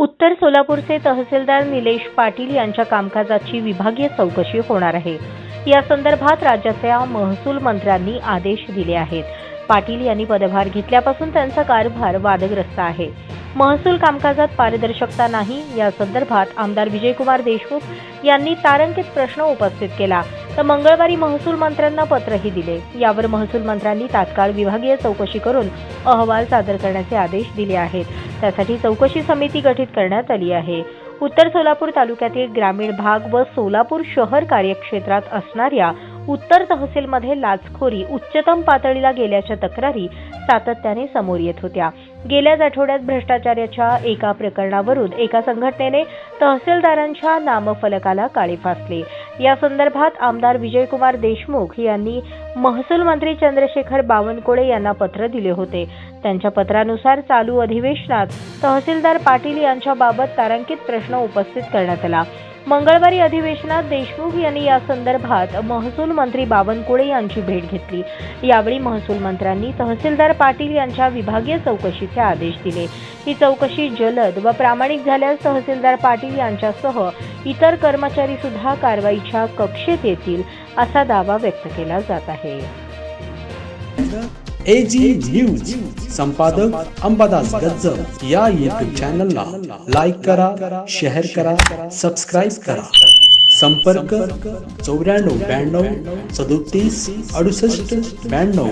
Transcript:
उत्तर सोलापूरचे तहसीलदार निलेश पाटील यांच्या कामकाजाची विभागीय चौकशी होणार आहे. या संदर्भात राज्याच्या महसूल मंत्र्यांनी आदेश दिले आहेत. पाटील यांनी पदभार घेतल्यापासून त्यांचा कारभार वादग्रस्त आहे. महसूल कामकाजात पारदर्शकता नाही या संदर्भात आमदार विजयकुमार देशमुख यांनी तारांकित प्रश्न उपस्थित केला. तर मंगळवारी महसूल मंत्र्यांना पत्रही दिले. यावर महसूल मंत्र्यांनी तात्काळ विभागीय चौकशी करून अहवाल सादर करण्याचे आदेश दिले आहेत. त्यासाठी चौकशी समिती गठीत करण्यात आली आहे. उत्तर सोलापूर तालुक्यातील ग्रामीण भाग व सोलापूर शहर कार्यक्षेत्रात असणाऱ्या उत्तर तहसीलमध्ये लाचखोरी उच्चतम पातळीला गेल्याच्या तक्रारी सातत्याने समोर येत होत्या. गेल्याच आठवड्यात भ्रष्टाचाराच्या एका प्रकरणावरून एका संघटनेने तहसीलदारांच्या नामफलकाला काळे फासले. या संदर्भात आमदार विजयकुमार देशमुख यांनी महसूल मंत्री चंद्रशेखर बावनकुळे यांना पत्र दिले होते. त्यांच्या पत्रानुसार चालू अधिवेशनात तहसीलदार पाटील यांच्याबाबत तारांकित प्रश्न उपस्थित करण्यात आला. मंगळवारी अधिवेशनात देशमुख यांनी या संदर्भात महसूल मंत्री बावनकुळे यांची भेट घेतली. यावेळी महसूल मंत्र्यांनी तहसीलदार पाटील यांच्या विभागीय चौकशीचे आदेश दिले. ही चौकशी जलद व प्रामाणिक झाल्यास तहसीलदार पाटील यांच्यासह इतर कर्मचारी सुद्धा कारवाईच्या कक्षेत येतील असा दावा व्यक्त केला जात आहे. एजी न्यूज संपादक अंबादास गज्जर या युट्यूब चॅनलला लाईक करा शेअर करा सबस्क्राईब करा. संपर्क चौऱ्याण्णव ब्याण्णव सदोतीस अडुसष्ट ब्याण्णव.